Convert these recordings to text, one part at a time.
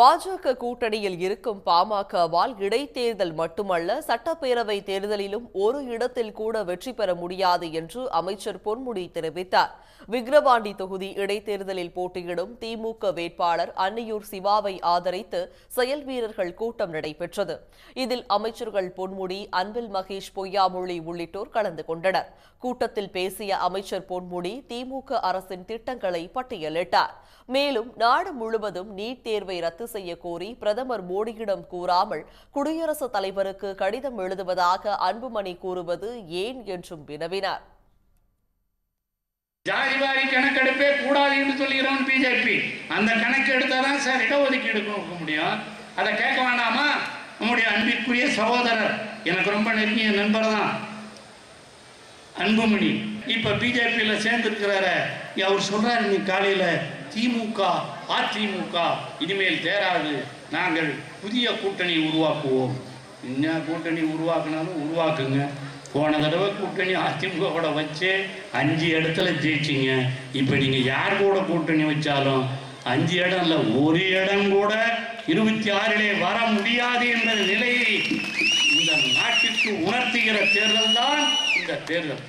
பாஜக கூட்டணியில் இருக்கும் பாமகவால் இடைத்தேர்தல் மட்டுமல்ல சட்டப்பேரவை தேர்தலிலும் ஒரு இடத்தில் கூட வெற்றி பெற முடியாது என்று அமைச்சர் பொன்முடி தெரிவித்தார். விக்கிரவாண்டி தொகுதி இடைத்தேர்தலில் போட்டியிடும் திமுக வேட்பாளர் அன்னியூர் சிவாவை ஆதரித்து செயல் வீரர்கள் கூட்டம் நடைபெற்றது. இதில் அமைச்சர்கள் பொன்முடி அன்பில் மகேஷ் பொய்யாமொழி உள்ளிட்டோர் கலந்து கொண்டனர். கூட்டத்தில் பேசிய அமைச்சர் பொன்முடி திமுக அரசின் திட்டங்களை பட்டியலிட்டார். மேலும் நாடு முழுவதும் நீட் தேர்வை ரத்து செய்ய கோரி பிரதமர் மோடியிடம் கூறாமல் குடியரசுத் தலைவருக்கு கடிதம் எழுதுவதாக அன்புமணி கூறுவது ஏன் என்றும் வினவினார். ஜாதிவாரி கணக்கெடுப்பே கூடாது என்று சொல்லுகிறோம் பிஜேபி அந்த கணக்கு எடுத்தாதான் சார் இடஒதுக்கீடு கொடுக்க முடியும். அதை கேட்க வேண்டாமா? நம்முடைய அன்பிற்குரிய சகோதரர். எனக்கு ரொம்ப நெருங்கிய நண்பர் தான் அன்புமணி. இப்ப பிஜேபியில சேர்ந்திருக்கிறாரு அவர் சொல்றாரு நீ காலையில திமுக அதிமுக இனிமேல் தேராது. நாங்கள் புதிய கூட்டணி உருவாக்குவோம். என்ன கூட்டணி உருவாக்குனாலும் உருவாக்குங்க. போன தடவை கூட்டணி அதிமுகவோட வச்சு அஞ்சு இடத்துல ஜெயிச்சிங்க. இப்போ நீங்கள் யார் கூட கூட்டணி வச்சாலும் அஞ்சு இடம் இல்லை ஒரு இடம் கூட இருபத்தி ஆறிலே வர முடியாது என்ற நிலையை இந்த நாட்டிற்கு உணர்த்துகிற தேர்தல் தான் இந்த தேர்தல்.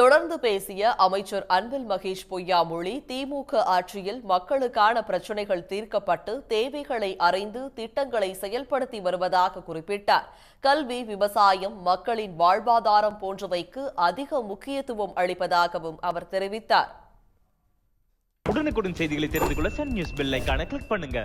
தொடர்ந்து பேசிய அமைச்சர் அன்பில் மகேஷ் பொய்யாமொழி திமுக ஆட்சியில் மக்களுக்கான பிரச்சினைகள் தீர்க்கப்பட்டு தேவைகளை அறிந்து திட்டங்களை செயல்படுத்தி வருவதாக குறிப்பிட்டார். கல்வி விவசாயம் மக்களின் வாழ்வாதாரம் போன்றவைக்கு அதிக முக்கியத்துவம் அளிப்பதாகவும் அவர் தெரிவித்தார். உடனுக்குடன் செய்திகளை தெரிந்து கொள்ள சன் நியூஸ் பெல் கிளிக் பண்ணுங்க.